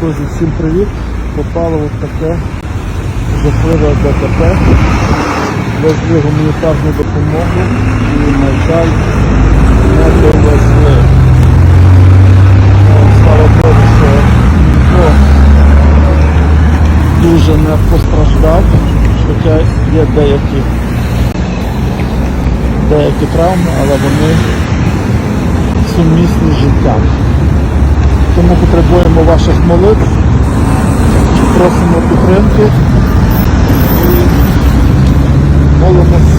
Друзі, всім привіт! Попало от таке жахливе ДТП. Везли гуманітарну допомогу і, на жаль, не довезли. Ну, Слава Богу, що ніхто дуже не постраждав, хоча є деякі, деякі травми, але вони сумісні з життям. Тому потребуємо ваших молитв, просимо підтримки і молимось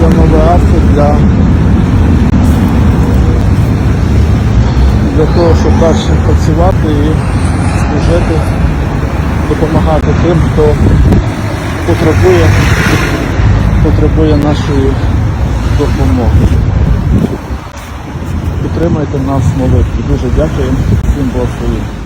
за нове авто для, для того, щоб далі працювати і служити, допомагати тим, хто потребує, потребує нашої допомоги. Підтримайте нас молитві. Дуже дякую. Всім благословінь.